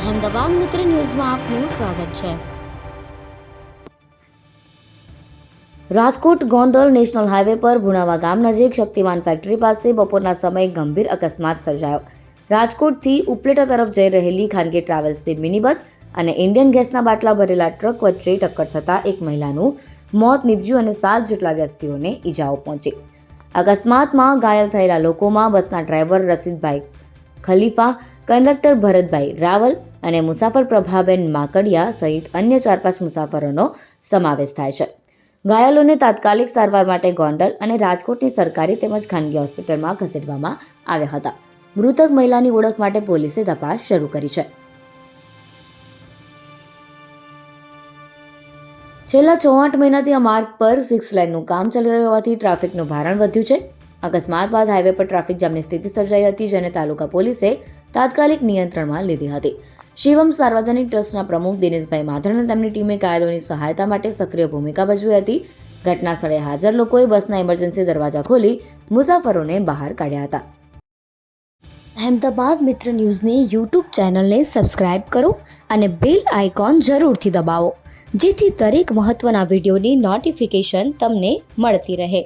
અહેમદાબાદ મિત્ર ન્યૂઝમાં આપનું સ્વાગત છે. રાજકોટ ગોંડલ નેશનલ હાઈવે પર ભુણાવા ગામ નજીક શક્તિમાન ફેક્ટરી પાસે બપોરના સમયે ગંભીર અકસ્માત સર્જાયો. રાજકોટથી ઉપલેટા તરફ જઈ રહેલી ખાનગી ટ્રાવેલ્સની મિની બસ અને ઇન્ડિયન ગેસના બાટલા ભરેલા ટ્રક વચ્ચે ટક્કર થતાં એક મહિલાનું મોત નીપજ્યું અને સાત જેટલા વ્યક્તિઓને ઈજાઓ પહોંચી. અકસ્માતમાં ઘાયલ થયેલા લોકોમાં બસના ડ્રાઈવર રસીદભાઈ ખલીફા કંડક્ટર ભરતભાઈ રાવલ અને મુસાફર પ્રભાબેન માકડિયા સહિત અન્ય ચાર પાંચ મુસાફરોનો સમાવેશ થાય છે. ઘાયલોને તાત્કાલિક સારવાર માટે ગોંડલ અને રાજકોટની સરકારી તેમજ ખાનગી હોસ્પિટલમાં ખસેડવામાં આવ્યા હતા. મૃતક મહિલાની ઓળખ માટે પોલીસે તપાસ શરૂ કરી છે. છેલ્લા આઠ મહિનાથી આ માર્ગ પર સિક્સ લાઇનનું કામ ચાલી રહ્યું હોવાથી ટ્રાફિકનું ભારણ વધ્યું છે. અકસ્માત બાદ હાઈવે પર ટ્રાફિક જામની સ્થિતિ સર્જાઈ હતી, જેને તાલુકા પોલીસે તાત્કાલિક નિયંત્રણમાં લીધી હતી. શિવમ સાર્વજનિક ટ્રસ્ટના પ્રમુખ દિનેશભાઈ માધર તેમની ટીમે કાયદોની સહાયતા માટે સક્રિય ભૂમિકા ભજવી હતી. ઘટના સ્થળે હાજર લોકોએ બસના ઇમરજન્સી દરવાજા ખોલી મુસાફરોને બહાર કાઢ્યા હતા. અહેમદાબાદ મિત્ર ન્યૂઝની યુટ્યુબ ચેનલને સબસ્ક્રાઇબ કરો અને બેલ આઇકોન જરૂરથી દબાવો, જેથી દરેક મહત્ત્વના વિડીયોની નોટિફિકેશન તમને મળતી રહે.